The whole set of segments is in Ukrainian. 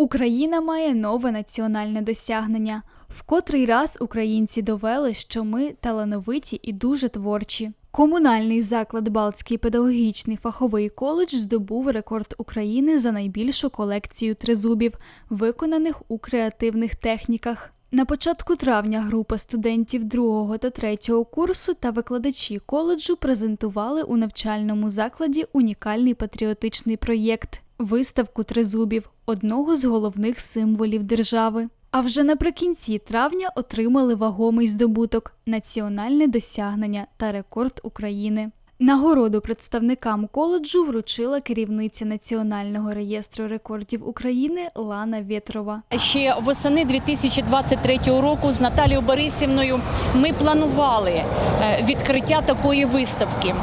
Україна має нове національне досягнення. В котрий раз українці довели, що ми талановиті і дуже творчі. Комунальний заклад Балтський педагогічний фаховий коледж здобув рекорд України за найбільшу колекцію тризубів, виконаних у креативних техніках. На початку травня група студентів другого та третього курсу та викладачі коледжу презентували у навчальному закладі унікальний патріотичний проєкт виставку тризубів, одного з головних символів держави. А вже наприкінці травня отримали вагомий здобуток національне досягнення та рекорд України. Нагороду представникам коледжу вручила керівниця Національного реєстру рекордів України Лана Вєтрова. Ще восени 2023 року з Наталією Борисівною ми планували е, відкриття такої виставки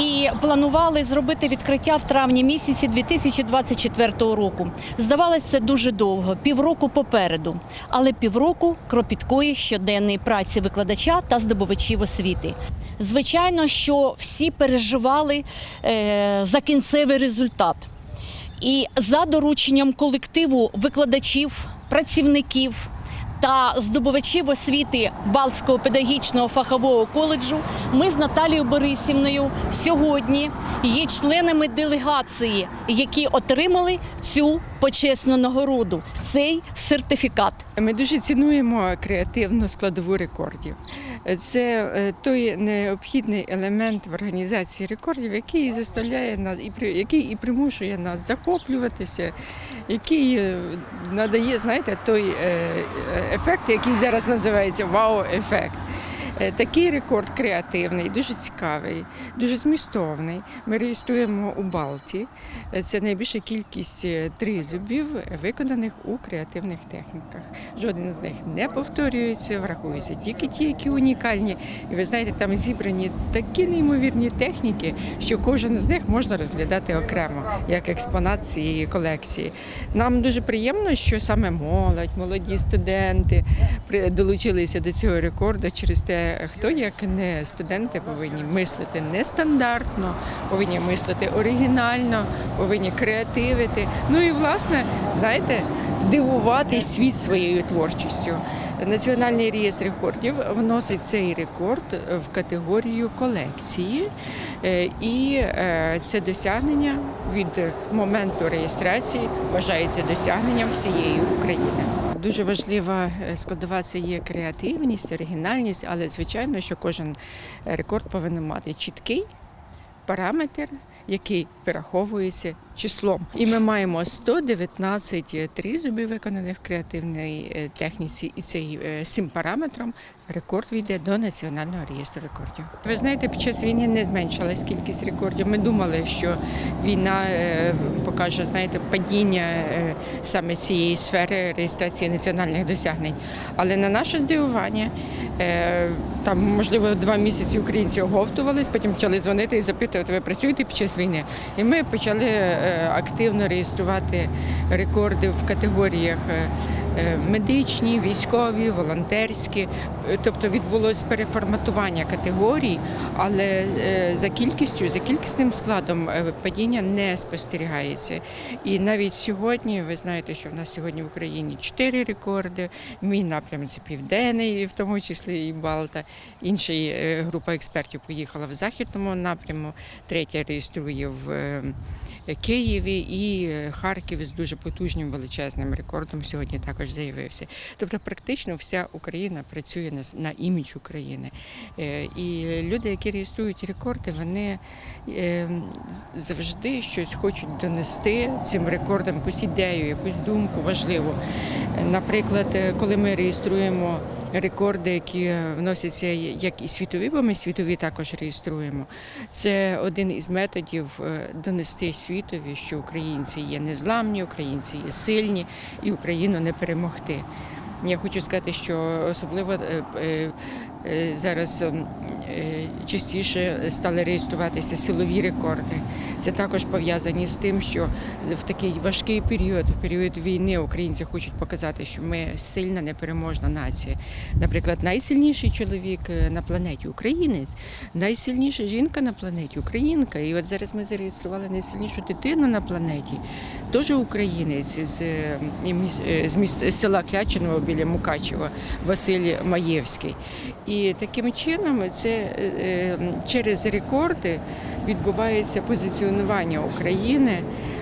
і планували зробити відкриття в травні місяці 2024 року. Здавалося, це дуже довго, півроку попереду, але півроку кропіткої щоденної праці викладача та здобувачів освіти. Звичайно, що всі переживали е, за кінцевий результат. І за дорученням колективу викладачів, працівників та здобувачів освіти Балтського педагогічного фахового коледжу ми з Наталією Борисівною сьогодні є членами делегації, які отримали цю почесну нагороду, цей сертифікат. Ми дуже цінуємо креативну складову рекордів. Це е, той необхідний елемент в організації рекордів, який заставляє нас і який і примушує нас захоплюватися, який е, надає, знаєте, той е, ефект, який зараз називається вау-ефект. Е, Такий рекорд креативний, дуже цікавий, дуже змістовний. Ми реєструємо у Балті. Е, Це найбільша кількість е, тризубів, виконаних у креативних техніках. Жоден з них не повторюється, врахуються тільки ті, які унікальні. І ви знаєте, там зібрані такі неймовірні техніки, що кожен з них можна розглядати окремо як експонат цієї колекції. Нам дуже приємно, що саме молодь, молоді студенти долучилися до цього рекорду через те, хто як не студенти повинні мислити нестандартно, повинні мислити оригінально, повинні креативити. Ну і власне, знаєте, дивувати світ своєю творчістю. Національний реєстр рекордів вносить цей рекорд в категорію колекції, Е, і е, це досягнення від моменту реєстрації вважається досягненням всієї України. Дуже важлива е, складова це є креативність, оригінальність, але звичайно, що кожен рекорд повинен мати чіткий параметр, який вираховується числом. І ми маємо 119 тризубів, виконаних в креативній е, техніці, і цей е, з цим параметром рекорд війде до національного реєстру рекордів. Ви знаєте, під час війни не зменшилась кількість рекордів. Ми думали, що війна е, покаже знаєте, падіння е, саме цієї сфери реєстрації національних досягнень. Але на наше здивування, е, там можливо два місяці українці оговтувались, потім почали дзвонити і запитувати, ви працюєте під час війни. І ми почали е, активно реєструвати рекорди в категоріях е, е, медичні, військові, волонтерські. Тобто відбулось переформатування категорій, але за кількістю, за кількісним складом падіння не спостерігається. І навіть сьогодні, ви знаєте, що в нас сьогодні в Україні чотири рекорди. Мій напрям це південний, в тому числі і Балта. Інша група експертів поїхала в західному напряму, третя реєструє в euh, Києві і е, Харків з дуже потужним величезним рекордом сьогодні також заявився. Тобто, практично вся Україна працює на, на імідж України. Е, І люди, які реєструють рекорди, вони е, завжди щось хочуть донести цим рекордам, якусь ідею, якусь думку важливу. Е, Наприклад, е, коли ми реєструємо рекорди, які е, вносяться як і світові, бо ми світові також реєструємо. Це один із методів е, донести світові, що українці є незламні, українці є сильні і Україну не перемогти. Я хочу сказати, що особливо е, е, Зараз ем, е, частіше стали реєструватися силові рекорди. Це також пов'язані з тим, що в такий важкий період, в період війни, українці хочуть показати, що ми сильна, непереможна нація. Наприклад, найсильніший чоловік е, на планеті українець, найсильніша жінка на планеті українка. І от зараз ми зареєстрували найсильнішу дитину на планеті, теж українець з, е, е, з, міс- з села Клячиного біля Мукачева, Василь Маєвський. І таким чином це е, е, через рекорди відбувається позиціонування України,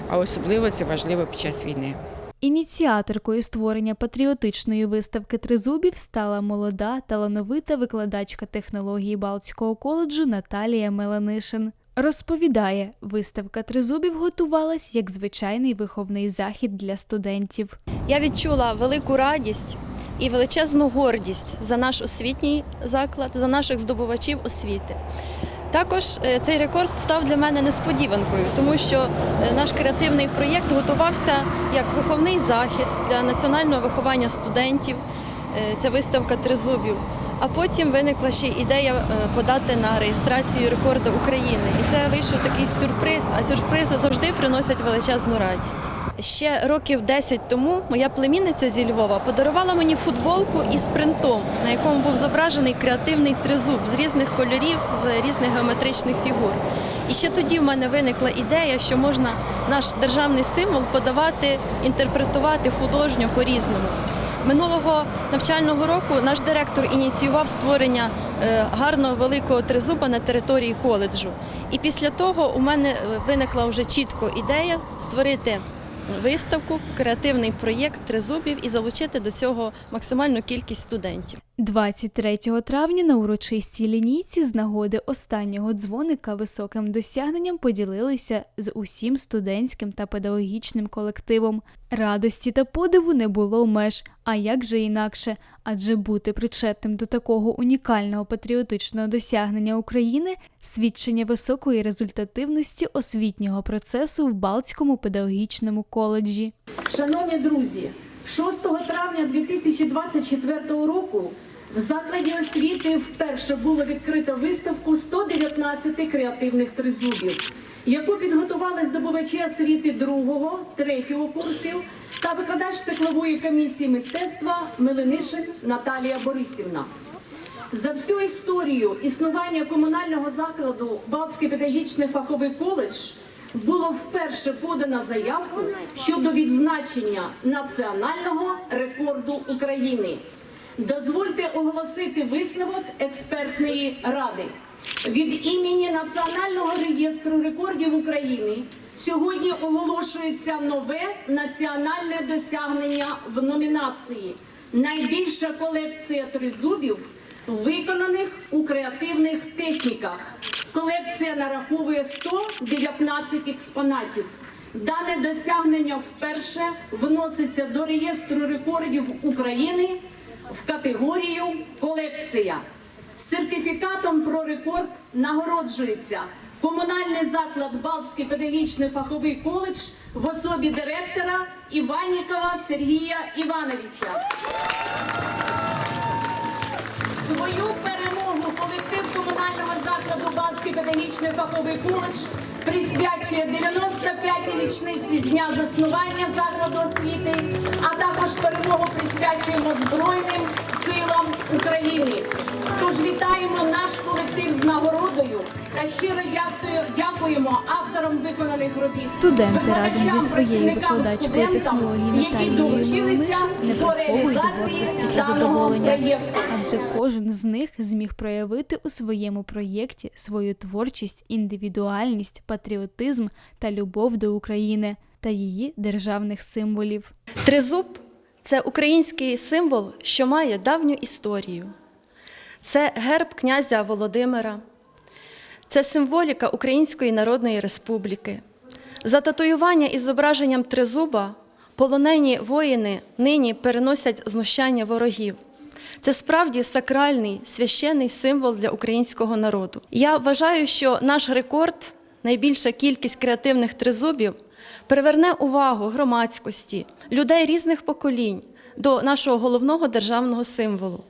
а особливо це важливо під час війни. Ініціаторкою створення патріотичної виставки тризубів стала молода талановита викладачка технології Балтського коледжу Наталія Меланишин. Розповідає, виставка тризубів готувалась як звичайний виховний захід для студентів. Я відчула велику радість і величезну гордість за наш освітній заклад, за наших здобувачів освіти. Також е, цей рекорд став для мене несподіванкою, тому що е, наш креативний проєкт готувався як виховний захід для національного виховання студентів. Е, Ця виставка тризубів. А потім виникла ще ідея е, подати на реєстрацію рекорду України. І це вийшов такий сюрприз. А сюрпризи завжди приносять величезну радість. Ще років 10 тому моя племінниця зі Львова подарувала мені футболку із принтом, на якому був зображений креативний тризуб з різних кольорів, з різних геометричних фігур. І ще тоді в мене виникла ідея, що можна наш державний символ подавати, інтерпретувати художньо по-різному. Минулого навчального року наш директор ініціював створення е, гарного великого тризуба на території коледжу. І після того у мене е, виникла вже чітко ідея створити виставку, креативний проєкт тризубів і залучити до цього максимальну кількість студентів. 23 травня на урочистій лінійці з нагоди останнього дзвоника високим досягненням поділилися з усім студентським та педагогічним колективом. Радості та подиву не було меж, а як же інакше, адже бути причетним до такого унікального патріотичного досягнення України свідчення високої результативності освітнього процесу в Балтському педагогічному коледжі. Шановні друзі, 6 травня 2024 року в закладі освіти вперше було відкрито виставку 119 креативних тризубів, яку підготували здобувачі освіти другого, третього курсів та викладач циклової комісії мистецтва Меленишин Наталія Борисівна. За всю історію існування комунального закладу Балтський педагогічний фаховий коледж було вперше подано заявку щодо відзначення національного рекорду України. Дозвольте оголосити висновок експертної ради. Від імені Національного реєстру рекордів України сьогодні оголошується нове національне досягнення в номінації Найбільша колекція тризубів, виконаних у креативних техніках. Колекція нараховує 119 експонатів. Дане досягнення вперше вноситься до реєстру рекордів України в категорію колекція. Сертифікатом про рекорд нагороджується комунальний заклад Балтський педагогічний фаховий коледж в особі директора Іванікова Сергія Івановича. Свою перемогу колектив закладу Балтський педагогічний фаховий коледж присвячує 95-й річниці з дня заснування закладу освіти, а також перемогу присвячуємо Збройним силам України. Тож вітаємо наш колектив з нагородою та щиро дякуємо авторам виконаних робіт. Студенти разом зі своєю працівникам, викладачкою технології які Наталією долучилися не до приховують реалізації гордості та даного задоволення, проєкту. адже кожен з них зміг проявити у своєму проєкті свою творчість, індивідуальність, патріотизм та любов до України та її державних символів. Тризуб це український символ, що має давню історію. Це герб князя Володимира, це символіка Української Народної Республіки. За татуювання із зображенням тризуба полонені воїни нині переносять знущання ворогів. Це справді сакральний священний символ для українського народу. Я вважаю, що наш рекорд, найбільша кількість креативних тризубів, приверне увагу громадськості, людей різних поколінь до нашого головного державного символу.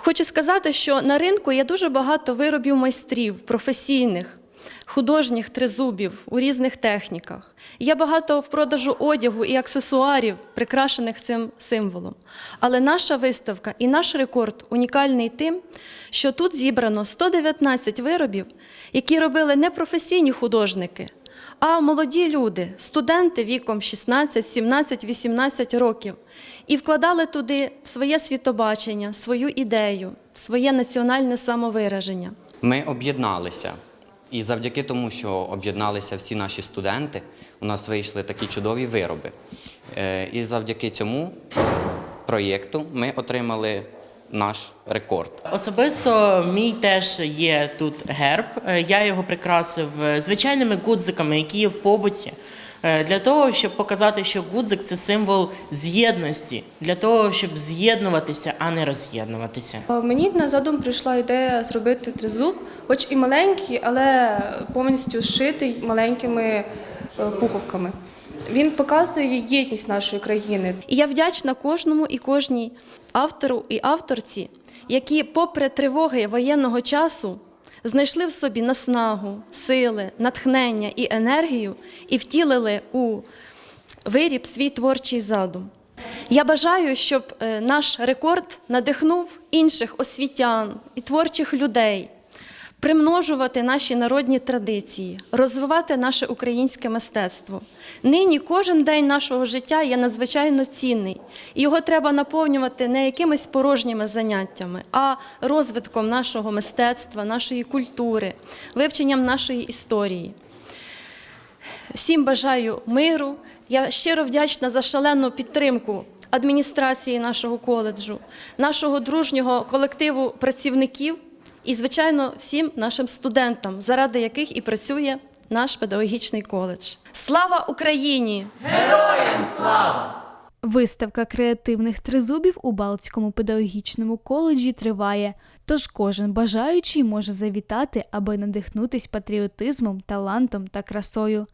Хочу сказати, що на ринку є дуже багато виробів майстрів, професійних, художніх тризубів у різних техніках. Є багато в продажу одягу і аксесуарів, прикрашених цим символом. Але наша виставка і наш рекорд унікальний тим, що тут зібрано 119 виробів, які робили не професійні художники, а молоді люди, студенти віком 16, 17, 18 років, і вкладали туди своє світобачення, свою ідею, своє національне самовираження. Ми об'єдналися. І завдяки тому, що об'єдналися всі наші студенти, у нас вийшли такі чудові вироби. Е, І завдяки цьому проєкту ми отримали наш рекорд. Особисто мій теж є тут герб. Е, Я його прикрасив е, звичайними гудзиками, які є в побуті. е, Для того, щоб показати, що гудзик це символ з'єдності, для того, щоб з'єднуватися, а не роз'єднуватися. Мені на задум прийшла ідея зробити тризуб, хоч і маленький, але повністю зшитий маленькими пуховками. Він показує єдність нашої країни. І я вдячна кожному і кожній автору і авторці, які, попри тривоги воєнного часу, знайшли в собі наснагу, сили, натхнення і енергію і втілили у виріб свій творчий задум. Я бажаю, щоб е, наш рекорд надихнув інших освітян і творчих людей примножувати наші народні традиції, розвивати наше українське мистецтво. Нині кожен день нашого життя є надзвичайно цінний, і його треба наповнювати не якимись порожніми заняттями, а розвитком нашого мистецтва, нашої культури, вивченням нашої історії. Всім бажаю миру. Я щиро вдячна за шалену підтримку адміністрації нашого коледжу, нашого дружнього колективу працівників і, звичайно, всім нашим студентам, заради яких і працює наш педагогічний коледж. Слава Україні! Героям слава! Виставка креативних тризубів у Балтському педагогічному коледжі триває, тож кожен бажаючий може завітати, аби надихнутись патріотизмом, талантом та красою.